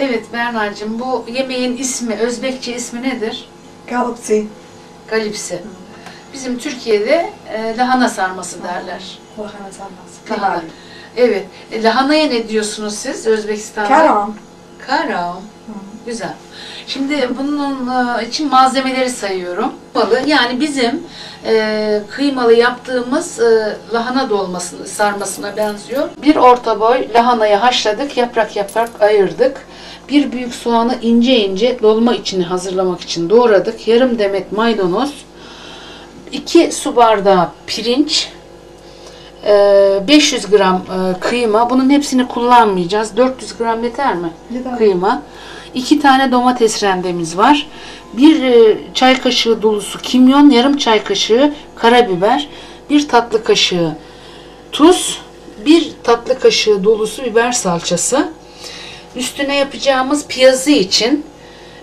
Evet Berna'cığım bu yemeğin ismi, Özbekçe ismi nedir? Galipsi. Galipsi. Bizim Türkiye'de e, lahana sarması derler. Lahana sarması. Lahana. Evet. E, lahanaya ne diyorsunuz siz Özbekistan'da? Karam. Karam. Güzel. Şimdi bunun e, için malzemeleri sayıyorum. Yani bizim e, kıymalı yaptığımız e, lahana dolmasını sarmasına benziyor. Bir orta boy lahanayı haşladık, yaprak yaprak ayırdık. Bir büyük soğanı ince ince dolma içini hazırlamak için doğradık. Yarım demet maydanoz, 2 su bardağı pirinç, e, 500 gram kıyma. Bunun hepsini kullanmayacağız. 400 gram yeter mi? Yeter. Kıyma. 2 tane domates rendemiz var. Bir e, çay kaşığı dolusu kimyon, yarım çay kaşığı karabiber, bir tatlı kaşığı tuz, bir tatlı kaşığı dolusu biber salçası. Üstüne yapacağımız piyazı için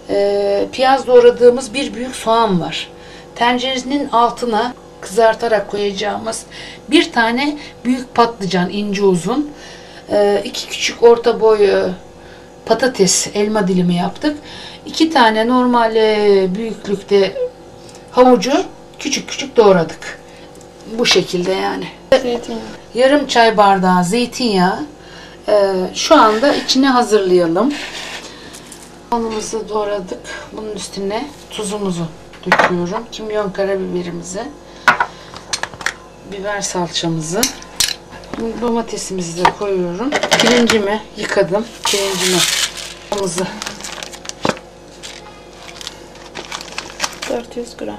e, piyaz doğradığımız bir büyük soğan var. Tencerenin altına kızartarak koyacağımız bir tane büyük patlıcan ince uzun, e, iki küçük orta boy e, patates elma dilimi yaptık. İki tane normal e, büyüklükte havucu küçük küçük doğradık. Bu şekilde yani. Zeytinyağı. Yarım çay bardağı zeytinyağı. Ee, şu anda içine hazırlayalım. Soğanımızı doğradık. Bunun üstüne tuzumuzu döküyorum. Kimyon karabiberimizi. Biber salçamızı. Domatesimizi de koyuyorum. Pirincimi yıkadım. Pirincimi. Soğanımızı. 400 gram.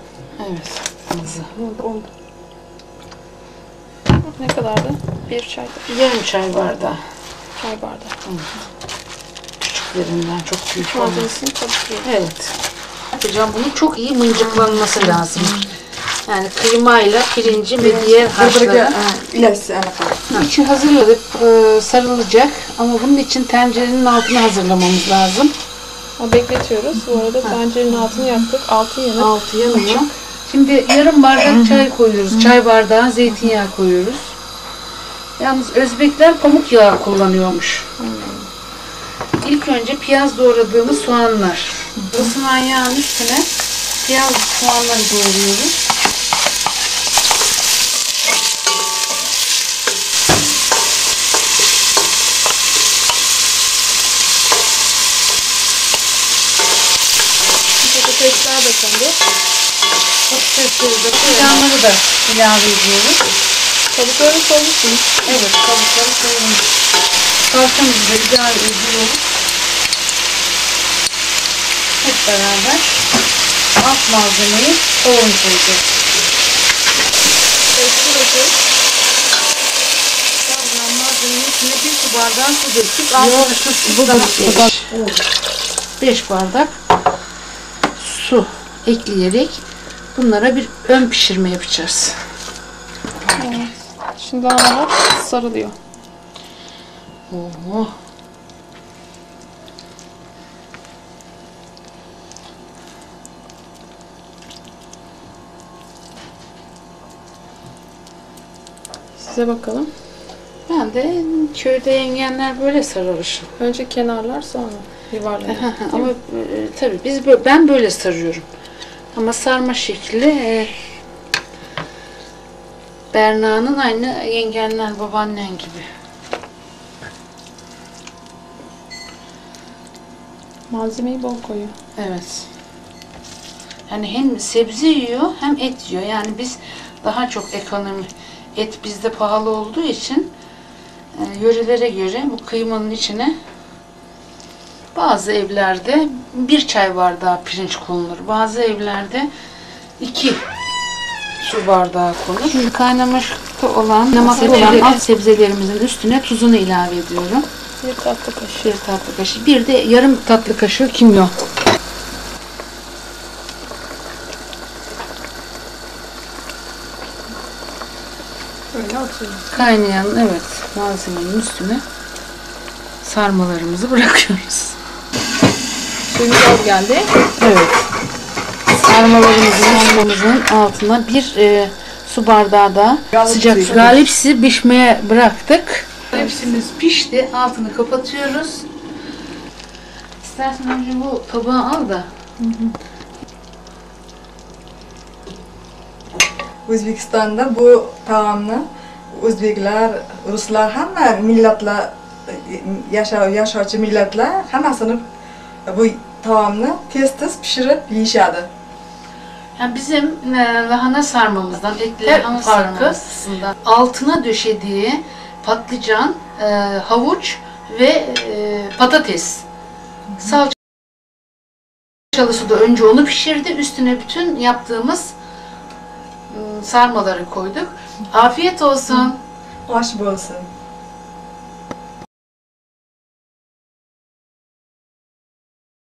Evet. Oldu oldu. Ne kadardı? Bir çay, Yarım çay bardağı. çay bardağı. Küçüklerinden çok büyük olmaz. Malzemesini karıştırıyoruz. Evet. Yapacağım bunu çok iyi mıncıklanması lazım. Yani kıymayla pirincin ve diğer harçları. İlerisi ana kadar. İçi hazırladık, e, sarılacak ama bunun için tencerenin altını hazırlamamız lazım. Ama bekletiyoruz. Bu arada tencerenin altını yaktık. Altı yanık. Altı yanıyor. Şimdi yarım bardak çay koyuyoruz. Çay bardağı zeytinyağı koyuyoruz. Yalnız Özbekler pamuk yağı kullanıyormuş. İlk önce piyaz doğradığımız soğanlar. Isınan yağın üstüne piyaz soğanları doğruyoruz. Kondu. Patatesleri de da ilave ediyoruz. Kabuklarını soymuşsunuz. Evet, kabukları koyalım. Salçamızı da ilave ediyoruz. Hep beraber alt malzemeyi kavun koyacağız. Karıştırıyoruz. Kavrulan malzemenin içine bir su bardağı su döktük. Altını kıstık daha beş. Beş bardak su ekleyerek bunlara bir ön pişirme yapacağız. Evet. Şimdi lahanalar sarılıyor. Oo. Size bakalım. Ben de köyde yengenler böyle sarılır. Önce kenarlar sonra yuvarlanıyor. Ama e, tabii biz bö- ben böyle sarıyorum. Ama sarma şekli e, Berna'nın aynı yengenler babaannen gibi. Malzemeyi bol koyuyor. Evet. Yani hem sebze yiyor hem et yiyor. Yani biz daha çok ekonomi et bizde pahalı olduğu için e, yörelere göre bu kıymanın içine bazı evlerde bir çay bardağı pirinç konulur. Bazı evlerde iki su bardağı konur. Şimdi kaynamakta olan, kaynamakta olan alt sebzelerimizin üstüne tuzunu ilave ediyorum. Bir tatlı kaşığı. Bir tatlı kaşığı. Bir de yarım tatlı kaşığı kimyon. Atıyoruz. Kaynayan evet malzemenin üstüne sarmalarımızı bırakıyoruz. Suyumuz az geldi. Evet. Sarmalarımızın sarmamızın altına bir e, su bardağı da Galip sıcak su. Galipsi pişmeye bıraktık. Galipsimiz pişti. Altını kapatıyoruz. İstersen önce bu tabağı al da. O'zbekistonda bu taomni o'zbeklar, ruslar hamma millatlar yasha yashovchi millatlar hammasini bu taomni tez tez pishirib yeyishadi. Yani bizim e, lahana sarmamızdan, etli Hep lahana farkı. sarmasından altına döşediği patlıcan, e, havuç ve e, patates. Salçalı suda önce onu pişirdi. Üstüne bütün yaptığımız m, sarmaları koyduk. Afiyet olsun. Osh bo'lsin.